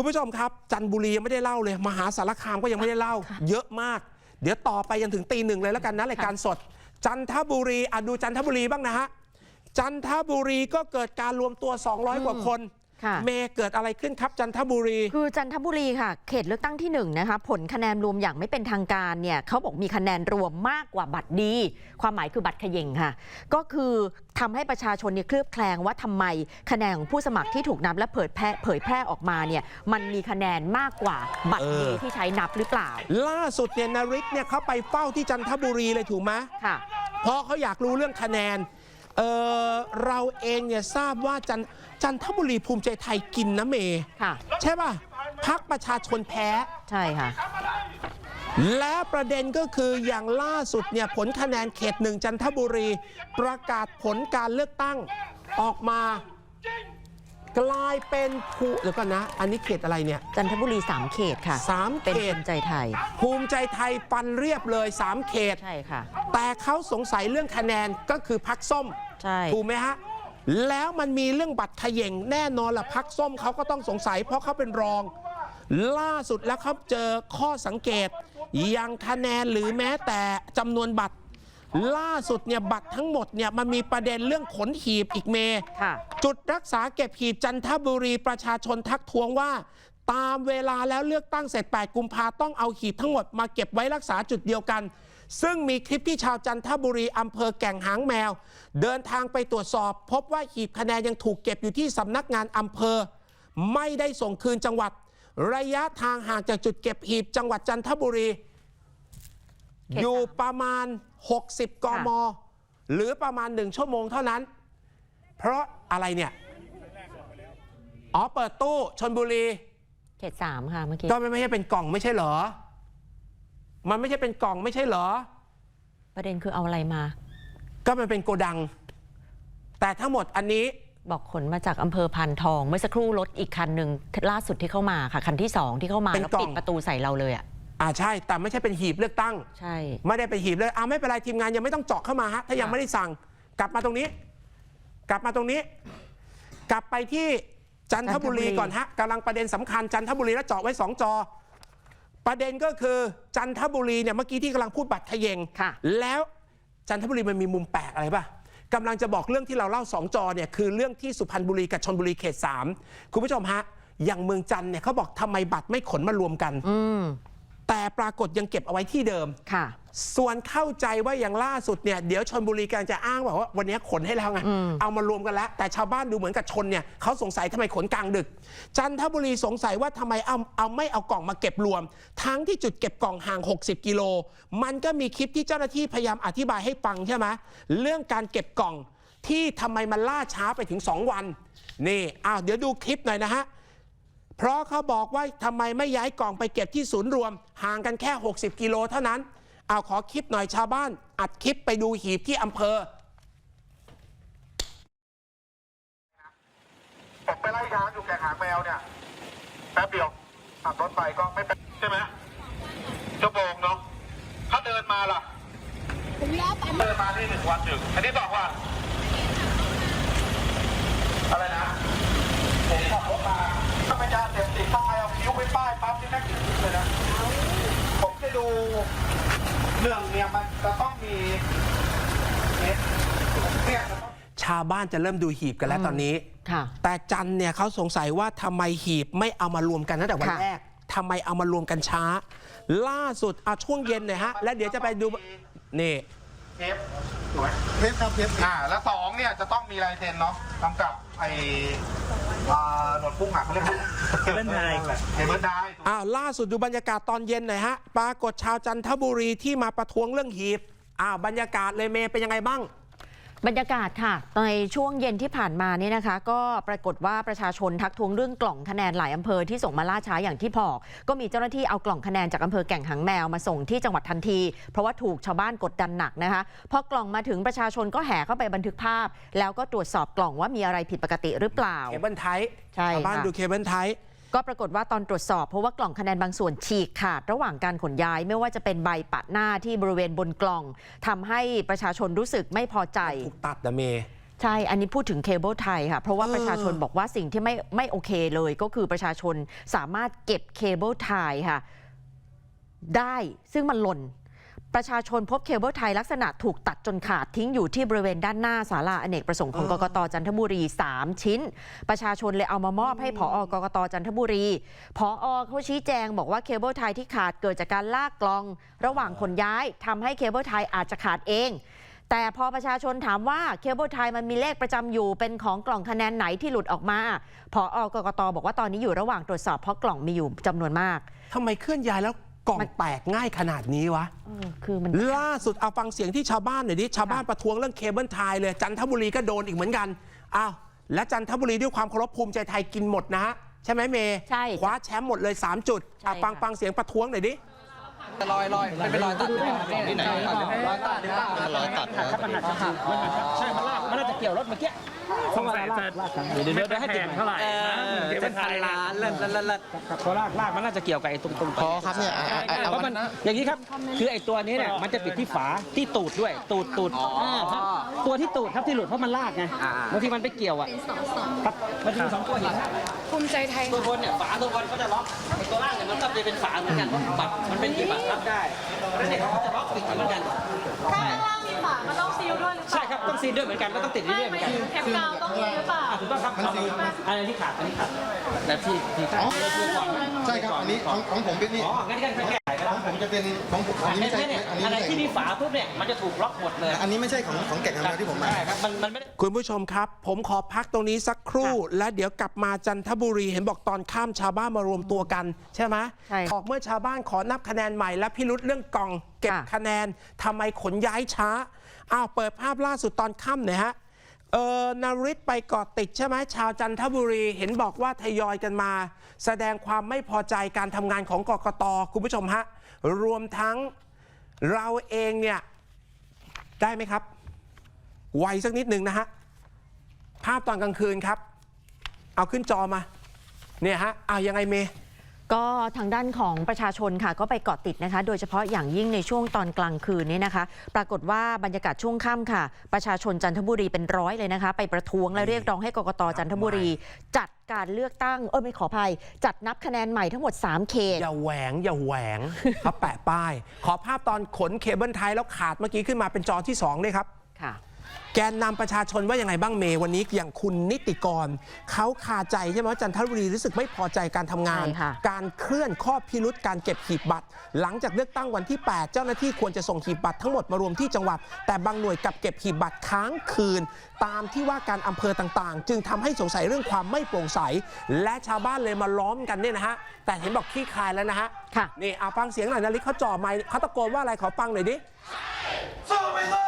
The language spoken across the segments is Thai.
คุณผู้ชมครับ จันทบุรียังไม่ได้เล่าเลย มหาสารคามก็ยังไม่ได้เล่า เยอะมาก เดี๋ยวต่อไปยันถึงตีหนึ่งเลยแล้วกันนะรายการสด จันทบุรีอะดูจันทบุรีบ้างนะฮะจันทบุรีก็เกิดการรวมตัว 200 กว่าคนค่ะ เมย์เกิดอะไรขึ้นครับจันทบุรี คือจันทบุรีค่ะ เขตเลือกตั้งที่1นะคะผลคะแนนรวมอย่างไม่เป็นทางการเนี่ยเขาบอกมีคะแนนรวมมากกว่าบัตรดี ความหมายคือบัตรเขย่งค่ะ ก็คือทำให้ประชาชนเนี่ยเคลือบแคลงว่าทำไมคะแนนของผู้สมัครที่ถูกนับและเผยแพร่เผยแพร่ออกมาเนี่ยมันมีคะแนนมากกว่าบัตรดีเออที่ใช้นับหรือเปล่า ล่าสุดเนี่ยนาริกเนี่ยเขาไปเฝ้าที่จันทบุรีเลยถูกไหมค่ะเพราะเขาอยากรู้เรื่องคะแนน เออเราเองเนี่ยทราบว่าจันจันทบุรีภูมิใจไทยกินนะเมย์ค่ะ ใช่ป่ะพักประชาชนแพ้ ใช่ค่ะ และประเด็นก็คืออย่างล่าสุดเนี่ยผลคะแนนเขตหนึ่งจันทบุรี ประกาศผลการเลือกตั้งออกมากลายเป็นผู้เดี๋ยวก่อนนะ อันนี้เขตอะไรเนี่ย จันทบุรี 3 เขตค่ะสามเป็นเขภูตมิใจไทย ภูมิใจไทยฟันเรียบเลย 3 เขต ใช่ค่ะ แต่เขาสงสัยเรื่องคะแนนก็คือพักส้ม ใช่ ถูกไหมฮะ แล้วมันมีเรื่องบัตรเขย่งแน่นอนละพักส้มเขาก็ต้องสงสัย เพราะเขาเป็นรอง ล่าสุดแล้วเขาเจอข้อสังเกตยังคะแนนหรือแม้แต่จำนวนบัตร ล่าสุดเนี่ยบัตรทั้งหมดเนี่ยมันมีประเด็นเรื่องขนหีบอีกเมค่ะ จุดรักษาเก็บหีบจันทบุรีประชาชนทักท้วงว่า ตามเวลาแล้วเลือกตั้งเสร็จ 8 กุมภาต้องเอาหีบทั้งหมดมาเก็บไว้รักษาจุดเดียวกัน ซึ่งมีคลิปที่ชาวจันทบุรีอำเภอแก่งหางแมว เดินทางไปตรวจสอบ พบว่าหีบคะแนนยังถูกเก็บอยู่ที่สำนักงานอำเภอ ไม่ได้ส่งคืนจังหวัด ระยะทางห่างจากจุดเก็บหีบจังหวัดจันทบุรีเขตอยู่สามประมาณ 60 กม หรือประมาณ1ชั่วโมงเท่านั้น เพราะอะไรเนี่ยอ๋อเปิดตู้ชนบุรีเขต3ค่ะเมื่อกี้ก็ไม่ไม่ใช่เป็นกล่องไม่ใช่เหรอ มันไม่ใช่เป็นกล่องไม่ใช่เหรอ ประเด็นคือเอาอะไรมา ก็มันเป็นโกดัง แต่ทั้งหมดอันนี้บอกขนมาจากอำเภอพานทอง เมื่อสักครู่รถอีกคันหนึ่งล่าสุดที่เข้ามาค่ะคันที่2ที่เข้ามาเป็นแล้วกล่องปิดประตูใส่เราเลยอะอ่าใช่ แต่ไม่ใช่เป็นหีบเลือกตั้ง ใช่ ไม่ได้เป็นหีบเลยอ่าไม่เป็นไรทีมงานยังไม่ต้องเจาะเข้ามาฮะถ้ายังค่ะไม่ได้สั่ง กลับมาตรงนี้ กลับมาตรงนี้ กลับไปที่จันทบุรีก่อนฮะกำลังประเด็นสำคัญจันทบุรีแล้วเจาะไว้สองจอ ประเด็นก็คือจันทบุรีเนี่ยเมื่อกี้ที่กำลังพูดบัตรเขยง ค่ะ แล้วจันทบุรีมันมีมุมแปลกอะไรป่ะกำลังจะบอกเรื่องที่เราเล่าสองจอเนี่ยคือเรื่องที่สุพรรณบุรีกับชนบุรีเขตสามคุณผู้ชมฮะอย่างเมืองจันทร์เนี่ยเขาบอกทำไมบัตรไม่ขนมารวมกัน อืมแต่ปรากฏยังเก็บเอาไว้ที่เดิม ค่ะ ส่วนเข้าใจว่าอย่างล่าสุดเนี่ยเดี๋ยวชนบุรีกำลังจะอ้างบอกว่าวันนี้ขนให้แล้วไงอืมเอามารวมกันแล้ว แต่ชาวบ้านดูเหมือนกับชนเนี่ยเขาสงสัยทำไมขนกลางดึก จันทบุรีสงสัยว่าทำไมเอาเอาไม่เอากล่องมาเก็บรวม ทั้งที่จุดเก็บกล่องห่าง 60 กิโล มันก็มีคลิปที่เจ้าหน้าที่พยายามอธิบายให้ฟังใช่ไหมเรื่องการเก็บกล่องที่ทำไมมันล่าช้าไปถึง 2 วันนี่อ้าวเดี๋ยวดูคลิปหน่อยนะฮะเพราะเขาบอกว่าทำไมไม่ย้ายกล่องไปเก็บที่ศูนย์รวม ห่างกันแค่ 60 กิโลเท่านั้น เอาขอคลิปหน่อยชาวบ้าน อัดคลิปไปดูหีบที่อำเภอผมไปไล่ช้างอยู่แก่งหางแมวเนี่ยแป๊บเดียวขับรถไปก็ไม่เป็นใช่ไหมชั่วโมงเนาะถ้าเดินมาล่ะเดินมาที่หนึ่งวันถึงอันนี้สองวันอะไรนะผมขับรถมาถ้าไม่ยาเสพติดต้องไปเอาคิ้วไปป้ายปั๊บนี่แม่งถึงเลยนะผมจะดู เรื่องเนี่ยมันจะต้องมีเนี่ยเนี่ยจะต้องชาวบ้านจะเริ่มดูหีบกันแล้วตอนนี้ ค่ะ แต่จันเนี่ยเขาสงสัยว่าทำไมหีบไม่เอามารวมกันตั้งแต่วันค่ะ แรกทำไมเอามารวมกันช้า ล่าสุดเอาช่วงเย็นหน่อยฮะ แล้วเดี๋ยวจะไปดูนี่ เทปสวยเทปครับเทปอ่า แล้วสองเนี่ยจะต้องมีลายเซ็นเนาะกำกับไอ้ อ่าหนวดกุ้งหักเขาเรียกเคเบิลไดเคเบิลไดอ้าวล่าสุดดูบรรยากาศตอนเย็นหน่อยฮะ ปรากฏชาวจันทบุรีที่มาประท้วงเรื่องหีบอ้าวบรรยากาศเลยเมย์เป็นยังไงบ้าง บรรยากาศค่ะ ในช่วงเย็นที่ผ่านมาเนี่ยนะคะ ก็ปรากฏว่าประชาชนทักท้วงเรื่องกล่องคะแนนหลายอำเภอที่ส่งมาล่าช้าอย่างที่บอกก็มีเจ้าหน้าที่เอากล่องคะแนนจากอำเภอแก่งหางแมวมาส่งที่จังหวัดทันที เพราะว่าถูกชาวบ้านกดดันหนักนะคะพอกล่องมาถึงประชาชนก็แห่เข้าไปบันทึกภาพ แล้วก็ตรวจสอบกล่องว่ามีอะไรผิดปกติหรือเปล่าเคเบิลไทยใช่ชาวบ้านค่ะดูเคเบิลไทย ก็ปรากฏว่าตอนตรวจสอบเพราะว่ากล่องคะแนนบางส่วนฉีกขาดระหว่างการขนย้าย ไม่ว่าจะเป็นใบปะหน้าที่บริเวณบนกล่องทำให้ประชาชนรู้สึกไม่พอใจถูกตัดนะเมย์ใช่ อันนี้พูดถึงเคเบิลไทยค่ะ เพราะว่าเออประชาชนบอกว่าสิ่งที่ไม่ไม่โอเคเลยก็คือประชาชนสามารถเก็บเคเบิลไทยค่ะ ได้ซึ่งมันหล่น ประชาชนพบเคเบิลไทยลักษณะถูกตัดจนขาดทิ้งอยู่ที่บริเวณด้านหน้าศาลาอเนกประสงค์ของกกตจันทบุรี 3 ชิ้น ประชาชนเลยเอามามอบให้ผอกกตจันทบุรีผอเขาชี้แจงบอกว่าเคเบิลไทยที่ขาดเกิดจากการลากกลอง ระหว่างขนย้ายทำให้เคเบิลไทยอาจจะขาดเอง แต่พอประชาชนถามว่าเคเบิลไทยมันมีเลขประจำอยู่เป็นของกล่องคะแนนไหนที่หลุดออกมาผอกกตบอกว่าตอนนี้อยู่ระหว่างตรวจสอบเพราะกล่องมีอยู่จำนวนมากทำไมเคลื่อนย้ายแล้ว กล่องมันแตกง่ายขนาดนี้วะเออคือมันล่าสุดเอาฟังเสียงที่ชาวบ้านหน่อยดิชาวบ้านประท้วงเรื่องเคเบิลไทยเลยจันทบุรีก็โดนอีกเหมือนกันอ้าวและจันทบุรีด้วยความเคารพภูมิใจไทยกินหมดนะฮะใช่ไหมเมย์ใช่คว้าแชมป์หมดเลย 3 จุดใช่อะฟังค่ะฟังเสียงประท้วงหน่อยดิ รอยรอยมันเป็นรอยตัดที่ไหนรอยตัดหรือเปล่ารอยตัดครับมันหักครับมันหักครับใช่มันลากมันน่าจะเกี่ยวรถเมื่อกี้สงสัยจะเดี๋ยวเดี๋ยวเดี๋ยวให้ติดเท่าไหร่นะเดี๋ยวเป็เป็นนพัพันนล้าล้านนเลิศเลิศเลิศเลิศครับเพราะลากลากมันน่าจะเกี่ยวกับไอ้ตรงตรงพอครับเนี่ยอะอะอะเพราะมันอย่างนี้ครับคือไอ้ตัวนี้เนี่ยมันจะติดที่ฝาที่ตูดด้วย ตูดตูดาครับตัวที่ตูดครับที่หลุดเพราะมันลากไงบางทีมันไปเกี่ยวอะครับมันจะมีสองตัวเห็นไหมภูมิใจไทยตัวบนเนี่ยฝาตัวบนเขาจะล็อกไอ้ตัวล่างเนี่ยมันก็จะเป็นฝาเหมือนกันเพราะบัตรมันเป็นที่บัตรรับได้แล้วเนี่ยเขาจะล็อกติดเหมือนกัน ถ้าข้างล่างมีฝามันต้องซี ลด้วยหรือเปใช่ล่าครับต้องซีนด้วยเหมือนกันแล้วต้องติดเรื่อยๆเหมือนกันแคปกาวต้องมีหรือเปล่า อะถูกต้องครับอันนี้ที่ขาดอันนี้ขาดแต่ที่ที่ขาดอ๋อคือก่อนนะใช่ครับอันนี้ของของผมเป็นนี่อ๋องั้นกันแก้ไขไปขแล้วองผมจะเป็นของผมอันนี้ไม่ใช่เนี่ยอันนี้อะไรไม่ใช่ที่มีฝาปุ๊บเนี่ยมันจะถูกล็อกหมดเลยอันนี้ไม่ใช่ของของแกะคำเดียวที่ผมมา ใช่ครับมันมันไม่ได้ คุณผู้ชมครับ ผมขอพักตรงนี้สักครู่ และเดี๋ยวกลับมาจันทบุรีเห็นบอกตอนข้ามชาวบ้านมารวมตัวกัน ใช่ไหมใช่ค่ะออกเมื่อชาวบ้านขอนับคะแนนใหม่และพิรุษเรื่องกล่อง เก็บค่ะ คะแนนทำไมขนย้ายช้า อ้าวเปิดภาพล่าสุดตอนค่ำหน่อยฮะเออนาริศไปเกาะติดใช่ไหมชาวจันทบุรีเห็นบอกว่าทยอยกันมา แสดงความไม่พอใจการทำงานของกกตคุณผู้ชมฮะ รวมทั้งเราเองเนี่ย ได้ไหมครับ ไวสักนิดหนึ่งนะฮะ ภาพตอนกลางคืนครับ เอาขึ้นจอมา เนี่ยฮะเอายังไงเมย์ ก็ทางด้านของประชาชนค่ะก็ไปเกาะติดนะคะ โดยเฉพาะอย่างยิ่งในช่วงตอนกลางคืนนี้นะคะ ปรากฏว่าบรรยากาศช่วงค่ำค่ะ ประชาชนจันทบุรีเป็นร้อยเลยนะคะ ไปประท้วงและเรียกร้องให้กกตจันทบุรี จัดการเลือกตั้งเออไม่ขออภัย จัดนับคะแนนใหม่ทั้งหมด 3 เขต อย่าแหวง อย่าแหวงเขาแปะป้าย ขอภาพตอนขนเคเบิลไทยแล้วขาดเมื่อกี้ขึ้นมาเป็นจอที่2เลยครับค่ะ แกนนำประชาชนว่ายังไงบ้างเมย์วันนี้อย่างคุณนิติกรเขาคาใจใช่ไหมว่าจันทบุรีรู้สึกไม่พอใจการทำงานใช่ค่ะการเคลื่อนข้อพิรุษการเก็บหีบบัตร หลังจากเลือกตั้งวันที่ 8 เจ้าหน้าที่ควรจะส่งหีบบัตรทั้งหมดมารวมที่จังหวัด แต่บางหน่วยกลับเก็บหีบบัตรค้างคืน ตามที่ว่าการอำเภอต่างๆ จึงทำให้สงสัยเรื่องความไม่โปร่งใส และชาวบ้านเลยมาล้อมกันเนี่ยนะฮะแต่เห็นบอกขี้คายแล้วนะฮะค่ะนี่เอาฟังเสียงหน่อยนาริเขาจ่อไมค์เขาตะโกนว่าอะไรขอฟังหน่อยดิสู้ไม่สู้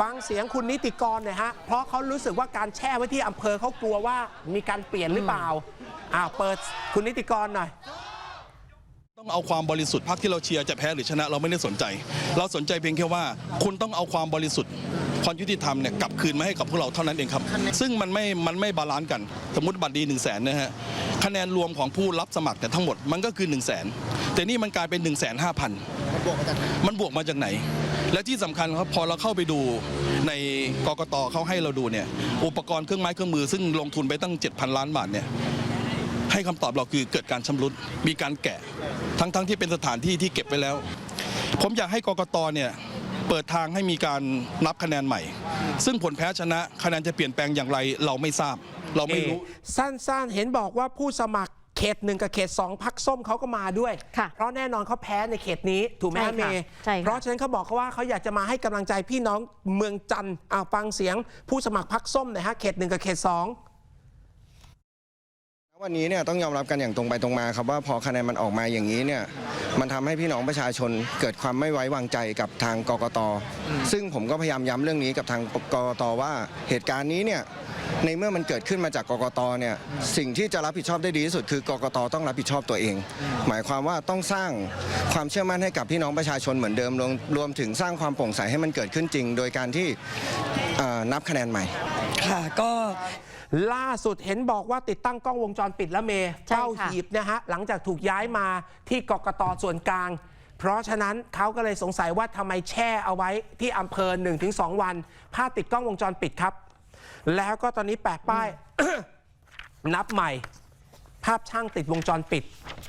ฟังเสียงคุณนิติกรหน่อยฮะ เพราะเขารู้สึกว่าการแช่ไว้ที่อำเภอเขากลัวว่ามีการเปลี่ยนหรือเปล่าอ้าวเปิดคุณนิติกรหน่อย ต้องเอาความบริสุทธิ์พรรคที่เราเชียร์จะแพ้หรือชนะเราไม่ได้สนใจ เราสนใจเพียงแค่ว่า คุณต้องเอาความบริสุทธิ์ความยุติธรรมเนี่ยกลับคืนมาให้กับพวกเราเท่านั้นเองครับ ซึ่งมันไม่ มันไม่บาลานซ์กัน สมมติบัตรดี1นึ่งแสนนะฮะ คะแนนรวมของผู้รับสมัครเนี่ยทั้งหมดมันก็คือ1นึ่งแสนแต่นี่มันกลายเป็น1นึ่งแสนห้าพันมันบวกมาจากไหน และที่สำคัญครับพอเราเข้าไปดูในกกตเขาให้เราดูเนี่ยอุปกรณ์เครื่องไม้เครื่องมือซึ่งลงทุนไปตั้ง 7,000 ล้านบาทเนี่ยให้คำตอบเราคือเกิดการชำรุดมีการแกะ ทั้งๆที่เป็นสถานที่ที่เก็บไว้แล้ว ผมอยากให้กกตเนี่ยเปิดทางให้มีการนับคะแนนใหม่ ซึ่งผลแพ้ชนะคะแนนจะเปลี่ยนแปลงอย่างไรเราไม่ทราบ เราไม่รู้ สั้นๆ เห็นบอกว่าผู้สมัคร ขตหนึ่งกับเขตสองพักส้มเขาก็มาด้วย ค่ะเพราะแน่นอนเขาแพ้ในเขตนี้ถูกไหมใช่ฮะเมค่ะย์ใช่ค่ะ เพราะฉะนั้นเขาบอกเขาว่าเขาอยากจะมาให้กำลังใจพี่น้องเมืองจันทร์อ้าวฟังเสียงผู้สมัครพักส้มหน่อยฮะเขตหนึ่งกับเขตสอง วันนี้เนี่ยต้องยอมรับกันอย่างตรงไปตรงมาครับว่าพอคะแนนมันออกมาอย่างนี้เนี่ยมันทำให้พี่น้องประชาชนเกิดความไม่ไว้วางใจกับทางกกต ซึ่งผมก็พยายามย้ำเรื่องนี้กับทางกกตว่าเหตุการณ์นี้เนี่ย ในเมื่อมันเกิดขึ้นมาจากกกตเนี่ยสิ่งที่จะรับผิดชอบได้ดีที่สุดคือกกตต้องรับผิดชอบตัวเอง หมายความว่าต้องสร้างความเชื่อมั่นให้กับพี่น้องประชาชนเหมือนเดิมรวมรวมถึงสร้างความโปร่งใสให้มันเกิดขึ้นจริง โดยการที่นับคะแนนใหม่ ค่ะก็ ล่าสุดเห็นบอกว่าติดตั้งกล้องวงจรปิดแล้วเมเจ้าหีบนะฮะหลังจากถูกย้ายมาที่กกตส่วนกลาง เพราะฉะนั้นเขาก็เลยสงสัยว่าทำไมแช่เอาไว้ที่อำเภอ 1-2 วัน ผ้าติดกล้องวงจรปิดครับ แล้วก็ตอนนี้แปะป้าย นับใหม่ ภาพช่างติดวงจรปิด